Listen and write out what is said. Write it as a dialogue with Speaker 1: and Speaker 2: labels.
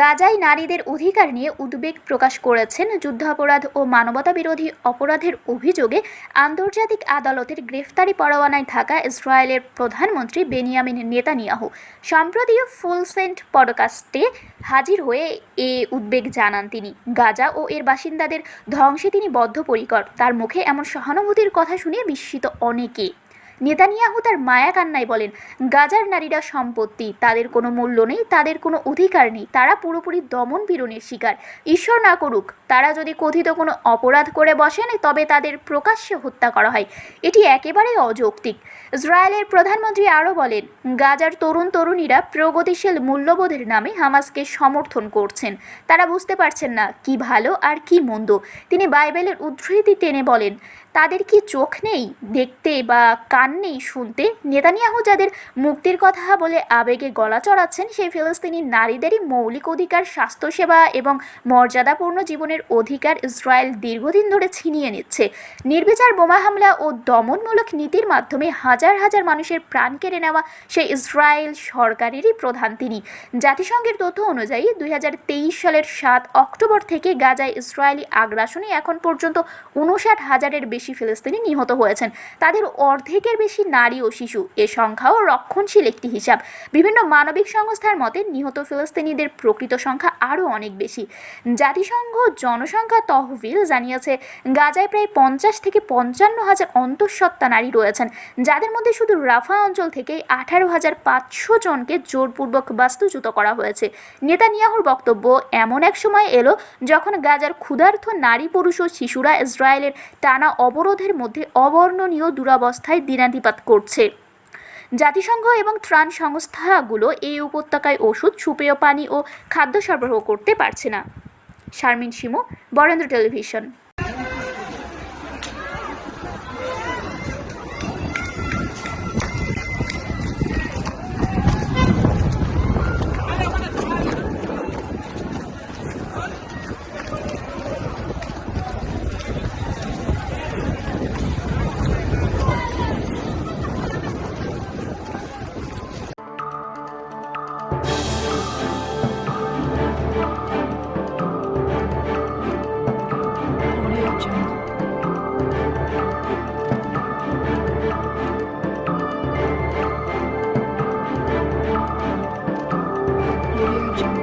Speaker 1: গাজায় নারীদের অধিকার নিয়ে উদ্বেগ প্রকাশ করেছেন যুদ্ধাপরাধ ও মানবতা বিরোধী অপরাধের অভিযোগে আন্তর্জাতিক আদালতের গ্রেফতারি পরোয়ানায় থাকা ইসরায়েলের প্রধানমন্ত্রী বেনিয়ামিন নেতানিয়াহু সম্প্রতি ফুলসেন্ট পডকাস্টে হাজির হয়ে এ উদ্বেগ জানান তিনি গাজা ও এর বাসিন্দাদের ধ্বংসে তিনি বদ্ধপরিকর তার মুখে এমন সহানুভূতির কথা শুনে বিস্মিত অনেকে নেতানিয়াহু তার মায়া কান্নায় বলেন গাজার নারীরা সম্পত্তি তাদের কোনো মূল্য নেই তাদের কোনো অধিকার নেই তারা পুরোপুরি দমন পীড়নের শিকার ঈশ্বর না করুক তারা যদি কথিত কোনো অপরাধ করে বসেন তবে তাদের প্রকাশ্যে হত্যা করা হয় এটি একেবারেই অযৌক্তিক ইসরায়েলের প্রধানমন্ত্রী আরও বলেন গাজার তরুণ তরুণীরা প্রগতিশীল মূল্যবোধের নামে হামাসকে সমর্থন করছেন তারা বুঝতে পারছেন না কি ভালো আর কি মন্দ তিনি বাইবেলের উদ্ধৃতি টেনে বলেন তাদের কি চোখ নেই দেখতে বা কান কান নেই শুনতে নেতানিয়াহু যাদের মুক্তির কথা বলে আবেগে গলা চড়াচ্ছেন সেই ফিলিস্তিনি নারীদেরই মৌলিক অধিকার স্বাস্থ্যসেবা এবং মর্যাদাপূর্ণ জীবনের অধিকার ইসরায়েল দীর্ঘদিন ধরে ছিনিয়ে নিচ্ছে নির্বিচার বোমা হামলা ও দমনমূলক নীতির মাধ্যমে হাজার হাজার মানুষের প্রাণ কেড়ে নেওয়া সেই ইসরায়েল সরকারেরই প্রধান তিনি জাতিসংঘের তথ্য অনুযায়ী দুই সালের সাত অক্টোবর থেকে গাজায় ইসরায়েলি আগ্রাসনে এখন পর্যন্ত উনষাট হাজারের বেশি ফিলিস্তিনি নিহত হয়েছেন তাদের অর্ধেকের বেশি নারী ও শিশু এ সংখ্যাও রক্ষণশীল একটি হিসাব বিভিন্ন মানবিক সংস্থার মতে নিহত ফিলিস্তিনিদের প্রকৃত সংখ্যা আরও অনেক বেশি জাতিসংঘ জনসংখ্যা তহবিল জানিয়েছে গাজায় প্রায় পঞ্চাশ থেকে পঞ্চান্ন হাজার অন্তঃসত্ত্বা নারী রয়েছেন যাদের মধ্যে শুধু রাফা অঞ্চল থেকে আঠারো হাজার পাঁচশো জনকে জোরপূর্বক বাস্তুচ্যুত করা হয়েছে নেতানিয়াহুর বক্তব্য এমন এক সময় এলো যখন গাজার ক্ষুধার্থ নারী পুরুষ ও শিশুরা ইসরায়েলের টানা অবরোধের মধ্যে অবর্ণনীয় দুরাবস্থায় দিনা হানাধিপাত করছে জাতিসংঘ এবং ত্রাণ সংস্থাগুলো এই উপত্যকায় ওষুধ সুপেয় পানি ও খাদ্য সরবরাহ করতে পারছে না শারমিন শিমু বরেন্দ্র টেলিভিশন 有。